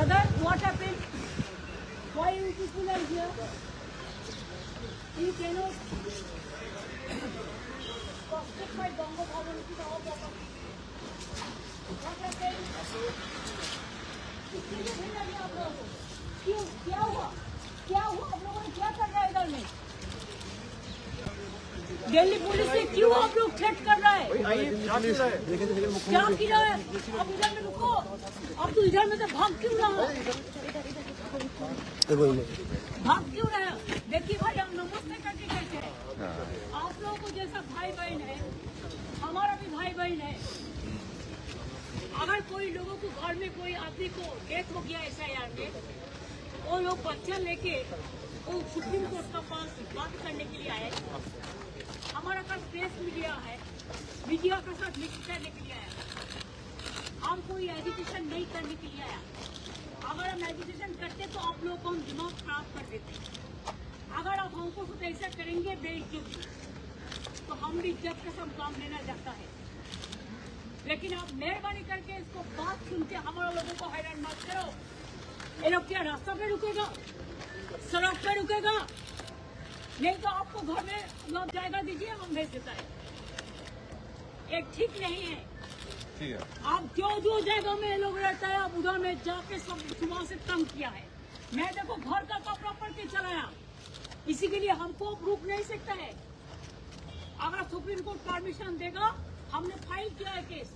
Brother, what happened? Why you people are here? You cannot prospect my. What happened? Delhi police से क्यों आप लोग threat कर रहा है? क्या किया है? अब इधर में रुको। अब तो इधर में से भाग क्यों रहा है? भाग क्यों रहा है? देखिए भाई हम नमस्ते करके कहते हैं। आप लोगों को जैसा भाई बहन है हमारा भी भाई बहन है। अगर कोई लोगों को घर में कोई आदमी को डेथ हो गया ऐसा यार में वो लोग बच्चा लेके वो सुप्रीम कोर्ट का पास बात करने के लिए आए हमारा पास प्रेस मीडिया है। मीडिया के साथ मिक्स करने के लिए आया। हम कोई एजुकेशन नहीं करने के लिए आया। अगर हम एजुकेशन करते तो आप लोगों को हम दिमाग खराब कर देते। अगर आप हमको कुछ ऐसा करेंगे बेइज्जती तो हम भी इज़्ज़त के साथ काम लेना चाहता है। लेकिन आप मेहरबानी करके इसको बात सुन के हमारे लोगों को हैरान मत करो। ये लोग क्या रास्ता पे रुकेगा? सड़क पे रुकेगा? नहीं तो आपको घर में लोग जाएगा दीजिए हम भेज देता है। एक ठीक नहीं है। ठीक है। आप जो जो जगह में लोग रहता है आप उधर में जाके सब सुबह से तंग किया है। मैं देखो घर का कपड़ा पड़ के चलाया इसी के लिए हमको रुक नहीं सकता है। अगर सुप्रीम कोर्ट परमिशन देगा हमने फ़ाइल किया है केस।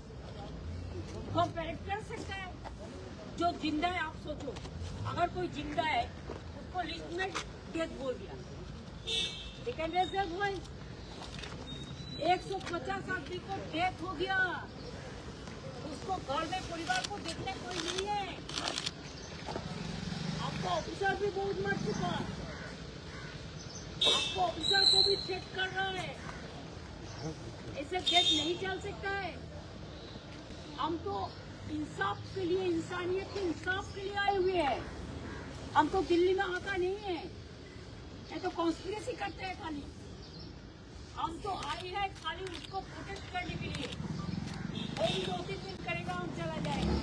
तो कर सकता है। जो ज़िंदा है आप सोचो। अगर कोई ज़िंदा है उसको लिस्ट में डेथ बोल दिया। एक सौ पचास आदमी को डेथ हो गया। उसको घर में परिवार को देखने कोई नहीं है। आपको ऑफिसर भी बहुत मर चुका। आपको ऑफिसर को भी चेक कर रहा है। ऐसे देश नहीं चल सकता है। हम तो इंसाफ के लिए, इंसानियत के इंसाफ के लिए आए हुए हैं। हम तो दिल्ली में आता नहीं है। ये तो कॉन्स्पिरेसी करते हैं खाली। हम तो आए हैं खाली उसको प्रोटेक्ट करने के लिए। वही दो तीन दिन करेगा, हम चला जाएगा।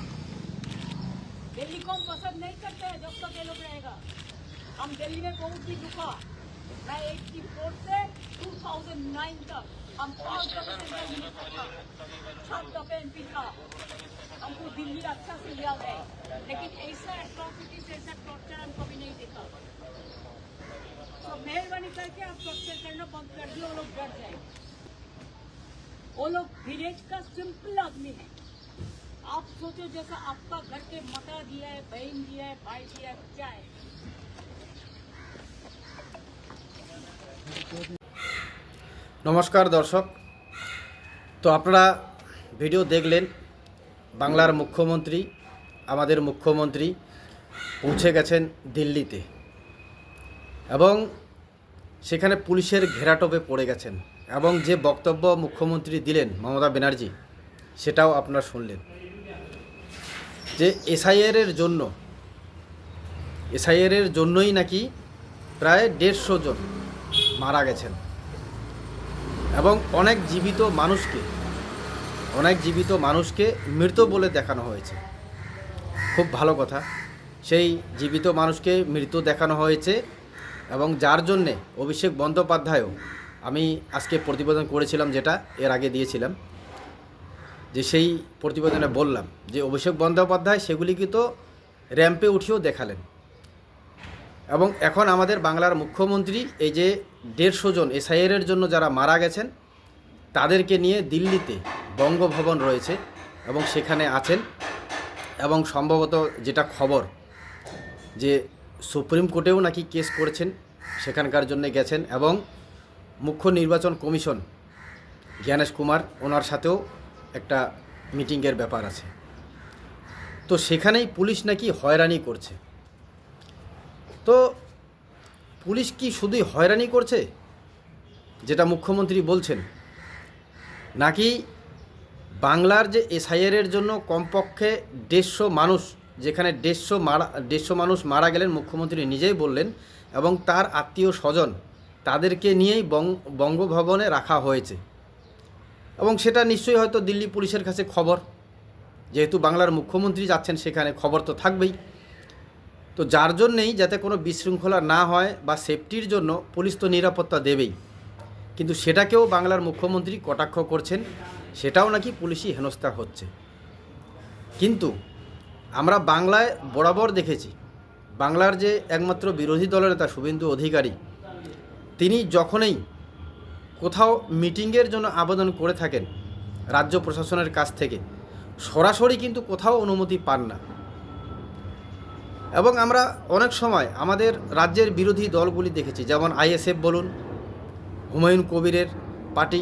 दिल्ली को हम पसंद नहीं करते हैं, जब तक ये लोग रहेगा। हम दिल्ली में बहुत ही दुखा। मैं एट्टी फोर से 2009 तक हम पाँच दफे दफे एमपी था हमको दिल्ली अच्छा से लिया गया टॉर्चर करना बंद कर दिए वो लोग डर जाएंगे वो लोग विलेज का सिंपल आदमी है आप सोचो जैसा आपका घर के मता दिया है बहन दिया है भाई दिया है क्या है নমস্কার দর্শক তো আপনারা ভিডিও দেখলেন বাংলার মুখ্যমন্ত্রী আমাদের মুখ্যমন্ত্রী পৌঁছে গেছেন দিল্লিতে এবং সেখানে পুলিশের ঘেরাটোপে পড়ে গেছেন এবং যে বক্তব্য মুখ্যমন্ত্রী দিলেন মমতা ব্যানার্জি, সেটাও আপনারা শুনলেন। যে এসআইআরের জন্য, এসআইআরের জন্যই নাকি প্রায় দেড়শো জন মারা গেছেন। এবং অনেক জীবিত মানুষকে, অনেক জীবিত মানুষকে মৃত বলে দেখানো হয়েছে। খুব ভালো কথা। সেই জীবিত মানুষকে মৃত দেখানো হয়েছে এবং যার জন্যে অভিষেক বন্দ্যোপাধ্যায়ও আমি আজকে প্রতিবেদন করেছিলাম যেটা এর আগে দিয়েছিলাম, যে সেই প্রতিবেদনে বললাম যে অভিষেক বন্দ্যোপাধ্যায় সেগুলিকে তো র্যাম্পে উঠিয়েও দেখালেন। এবং এখন আমাদের বাংলার মুখ্যমন্ত্রী এই যে দেড়শো জন এসআইআরের জন্য যারা মারা গেছেন, তাদেরকে নিয়ে দিল্লিতে বঙ্গভবন রয়েছে এবং সেখানে আছেন। এবং সম্ভবত যেটা খবর যে সুপ্রিম কোর্টেও নাকি কেস করেছেন, সেখানকার জন্য গেছেন এবং মুখ্য নির্বাচন কমিশন জ্ঞানেশ কুমার, ওনার সাথেও একটা মিটিংয়ের ব্যাপার আছে। তো সেখানেই পুলিশ নাকি হয়রানি করছে। তো পুলিশ কি শুধুই হয়রানি করছে, যেটা মুখ্যমন্ত্রী বলছেন, নাকি বাংলার যে এসআইআরের জন্য কমপক্ষে দেড়শো মানুষ যেখানে দেড়শো মারা, দেড়শো মানুষ মারা গেলেন, মুখ্যমন্ত্রী নিজেই বললেন, এবং তার আত্মীয় স্বজন তাদেরকে নিয়েই বঙ্গভবনে রাখা হয়েছে। এবং সেটা নিশ্চয়ই হয়তো দিল্লি পুলিশের কাছে খবর। যেহেতু বাংলার মুখ্যমন্ত্রী যাচ্ছেন, সেখানে খবর তো থাকবেই। তো যার জন্যেই যাতে কোনো বিশৃঙ্খলা না হয় বা সেফটির জন্য পুলিশ তো নিরাপত্তা দেবেই। কিন্তু সেটাকেও বাংলার মুখ্যমন্ত্রী কটাক্ষ করছেন, সেটাও নাকি পুলিশি হেনস্থা হচ্ছে। কিন্তু আমরা বাংলায় বরাবর দেখেছি। বাংলার যে একমাত্র বিরোধী দলের নেতা শুভেন্দু অধিকারী, তিনি যখনই কোথাও মিটিংয়ের জন্য আবেদন করে থাকেন রাজ্য প্রশাসনের কাছ থেকে, সরাসরি কিন্তু কোথাও অনুমতি পান না। এবং আমরা অনেক সময় আমাদের রাজ্যের বিরোধী দলগুলি দেখেছি, যেমন আইএসএফ বলুন, হুমায়ুন কবিরের পার্টি,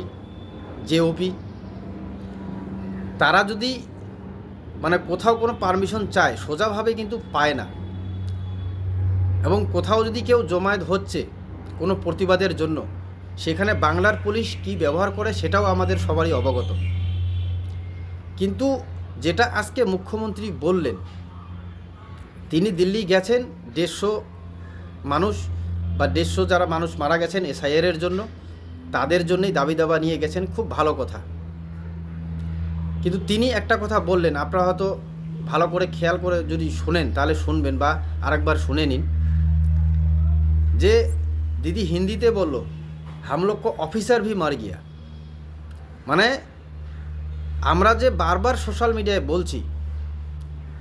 জেওপি, তারা যদি মানে কোথাও কোনো পারমিশন চায়, সোজাভাবে কিন্তু পায় না। এবং কোথাও যদি কেউ জমায়েত হচ্ছে কোনো প্রতিবাদের জন্য, সেখানে বাংলার পুলিশ কি ব্যবহার করে সেটাও আমাদের সবারই অবগত। কিন্তু যেটা আজকে মুখ্যমন্ত্রী বললেন, তিনি দিল্লি গেছেন, দেড়শো মানুষ বা দেড়শো যারা মানুষ মারা গেছেন এসআইআরের জন্য, তাদের জন্যই দাবি দাবা নিয়ে গেছেন, খুব ভালো কথা। কিন্তু তিনি একটা কথা বললেন, আপনারা হয়তো ভালো করে খেয়াল করে যদি শুনেন, তাহলে শুনবেন বা আরেকবার শুনে নিন। যে দিদি হিন্দিতে বলল, হাম লোক কো অফিসার ভি মার গিয়া। মানে আমরা যে বারবার সোশ্যাল মিডিয়ায় বলছি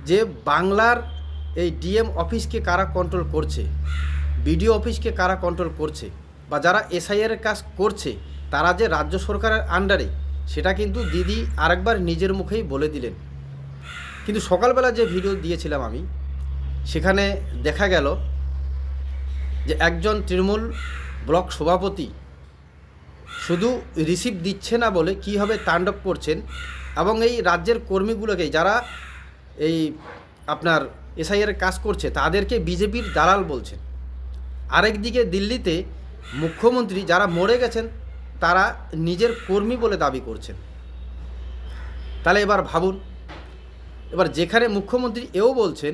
যে বাংলার এই ডিএম অফিসকে কারা কন্ট্রোল করছে, বিডিও অফিসকে কারা কন্ট্রোল করছে, বা যারা এসআইআর কাজ করছে, তারা যে রাজ্য সরকারের আন্ডারে সেটা কিন্তু দিদি আরেকবার নিজের মুখেই বলে দিলেন। কিন্তু সকালবেলা যে ভিডিও দিয়েছিলাম আমি, সেখানে দেখা গেল যে একজন তৃণমূল ব্লক সভাপতি শুধু রিসিভ দিচ্ছে না বলে কীভাবে তাণ্ডব করছেন এবং এই রাজ্যের কর্মীগুলোকে যারা এই আপনার এসআইয়ের কাজ করছে, তাদেরকে বিজেপির দালাল বলছেন। আরেকদিকে দিল্লিতে মুখ্যমন্ত্রী যারা মরে গেছেন তারা নিজের কর্মী বলে দাবি করছেন। তাহলে এবার ভাবুন, এবার যেখানে মুখ্যমন্ত্রী এও বলছেন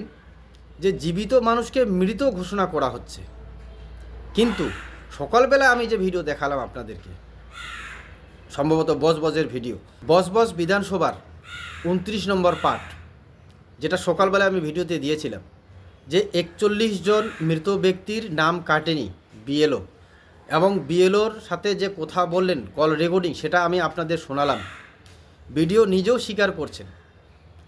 যে জীবিত মানুষকে মৃত ঘোষণা করা হচ্ছে। কিন্তু সকালবেলা আমি যে ভিডিও দেখালাম আপনাদেরকে, সম্ভবত বস বসের ভিডিও বস বিধানসভার উনত্রিশ নম্বর পার্ট যেটা সকালবেলা আমি ভিডিওতে দিয়েছিলাম, যে একচল্লিশ জন মৃত ব্যক্তির নাম কাটেনি বিএলও। এবং বিএলওর সাথে যে কথা বললেন কল রেকর্ডিং সেটা আমি আপনাদের শোনালাম। ভিডিও নিজেও স্বীকার করছেন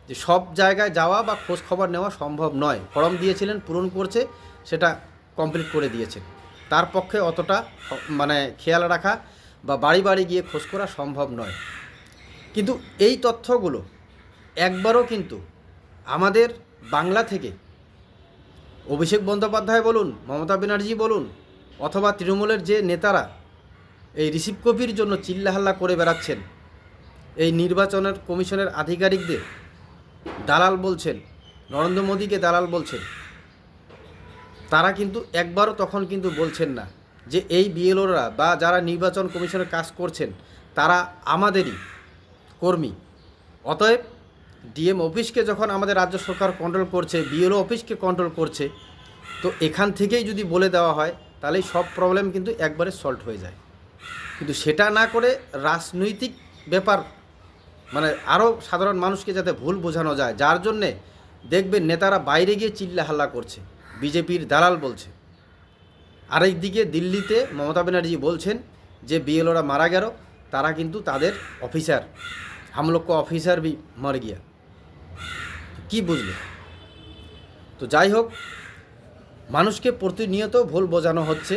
যে সব জায়গায় যাওয়া বা খোঁজ খবর নেওয়া সম্ভব নয়। ফর্ম দিয়েছিলেন, পূরণ করছে, সেটা কমপ্লিট করে দিয়েছেন। তার পক্ষে অতটা মানে খেয়াল রাখা বা বাড়ি বাড়ি গিয়ে খোঁজ করা সম্ভব নয়। কিন্তু এই তথ্যগুলো একবারও কিন্তু আমাদের বাংলা থেকে অভিষেক বন্দ্যোপাধ্যায় বলুন, মমতা ব্যানার্জি বলুন অথবা তৃণমূলের যে নেতারা এই রিসিভ কপির জন্য চিল্লাহাল্লা করে বেড়াচ্ছেন, এই নির্বাচনের কমিশনের আধিকারিকদের দালাল বলছেন, নরেন্দ্র মোদীকে দালাল বলছেন, তারা কিন্তু একবারও তখন কিন্তু বলছেন না যে এই বিএলওরা বা যারা নির্বাচন কমিশনের কাজ করছেন, তারা আমাদেরই কর্মী। অতএব ডিএম অফিসকে যখন আমাদের রাজ্য সরকার কন্ট্রোল করছে, বিএলও অফিসকে কন্ট্রোল করছে, তো এখান থেকেই যদি বলে দেওয়া হয় তাহলেই সব প্রবলেম কিন্তু একবারে সলভ হয়ে যায়। কিন্তু সেটা না করে রাজনৈতিক ব্যাপার মানে আরও সাধারণ মানুষকে যাতে ভুল বোঝানো যায়, যার জন্যে দেখবেন নেতারা বাইরে গিয়ে চিল্লা হাল্লা করছে, বিজেপির দালাল বলছে। আরেকদিকে দিল্লিতে মমতা ব্যানার্জি বলছেন যে বিএলওরা মারা গেল, তারা কিন্তু তাদের অফিসার হামলোক অফিসার বি মর গিয়া। কি বুঝলে তো যাই হোক মানুষকে প্রতিনিয়ত ভুল বোঝানো হচ্ছে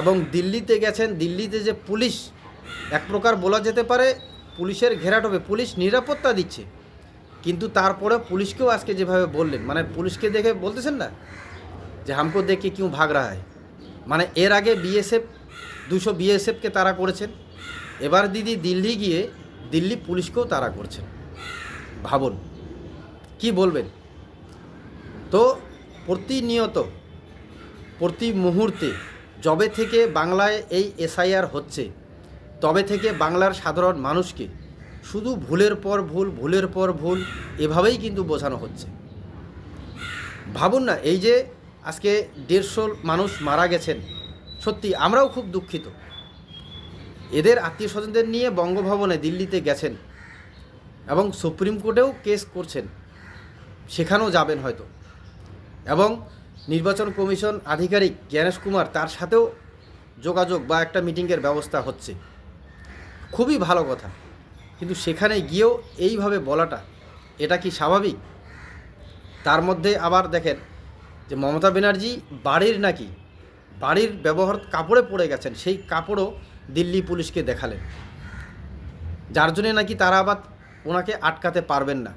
এবং দিল্লিতে গেছেন, দিল্লিতে যে পুলিশ, এক প্রকার বলা যেতে পারে পুলিশের ঘেরাটোপে পুলিশ নিরাপত্তা দিচ্ছে। কিন্তু তারপরে পুলিশকেও আজকে যেভাবে বললেন মানে পুলিশকে দেখে বলতেছেন না যে হামকো দেখে কেউ ভাগ রাহা হয় মানে এর আগে বিএসএফ, দুশো বিএসএফকে তারা করেছেন, এবার দিদি দিল্লি গিয়ে দিল্লি পুলিশকেও তারা করছেন। ভাবুন, কি বলবেন? তো প্রতিনিয়ত, প্রতি মুহূর্তে যবে থেকে বাংলায় এই এসআইআর হচ্ছে, তবে থেকে বাংলার সাধারণ মানুষকে শুধু ভুলের পর ভুল, ভুলের পর ভুল এভাবেই কিন্তু বোঝানো হচ্ছে। ভাবুন না, এই যে আজকে দেড়শো মানুষ মারা গেছেন, সত্যি আমরাও খুব দুঃখিত। এদের আত্মীয় স্বজনদের নিয়ে বঙ্গভবনে দিল্লিতে গেছেন এবং সুপ্রিম কোর্টেও কেস করছেন, সেখানেও যাবেন হয়তো। এবং নির্বাচন কমিশন আধিকারিক জ্ঞানেশ কুমার তার সাথেও যোগাযোগ বা একটা মিটিংয়ের ব্যবস্থা হচ্ছে। খুবই ভালো কথা। কিন্তু সেখানে গিয়েও এইভাবে বলাটা, এটা কি স্বাভাবিক? তার মধ্যে আবার দেখেন যে মমতা ব্যানার্জি বাড়ির নাকি, বাড়ির ব্যবহার কাপড়ে পড়ে গেছেন, সেই কাপড়ও দিল্লি পুলিশকে দেখালেন। যার জন্যে নাকি তারা আবার ওনাকে আটকাতে পারবেন না।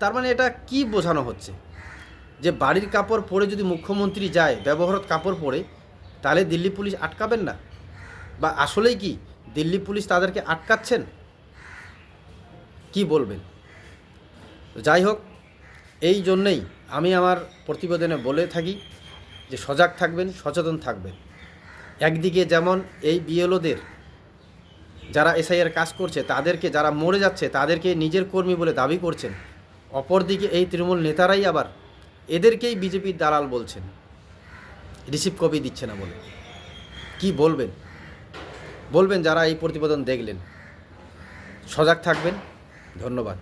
তার মানে এটা কি বোঝানো হচ্ছে? যে বাড়ির কাপড় পরে যদি মুখ্যমন্ত্রী যায় ব্যবহারত কাপড় পরে, তাহলে দিল্লি পুলিশ আটকাবেন না? বা আসলেই কি দিল্লি পুলিশ তাদেরকে আটকাচ্ছেন? কি বলবেন? যাই হোক, এই জন্যেই আমি আমার প্রতিবেদনে বলে থাকি যে সজাগ থাকবেন, সচেতন থাকবেন। একদিকে যেমন এই বিএলওদের যারা এসআইয়ের কাজ করছে, তাদেরকে যারা মরে যাচ্ছে, তাদেরকে নিজের কর্মী বলে দাবি করছেন, অপরদিকে এই তৃণমূল নেতারাই আবার এদেরকেই বিজেপির দালাল বলছেন। রিসিভ কপি দিচ্ছে না বলে। কি বলবেন? বলবেন যারা এই প্রতিবেদন দেখলেন। সজাগ থাকবেন। ধন্যবাদ।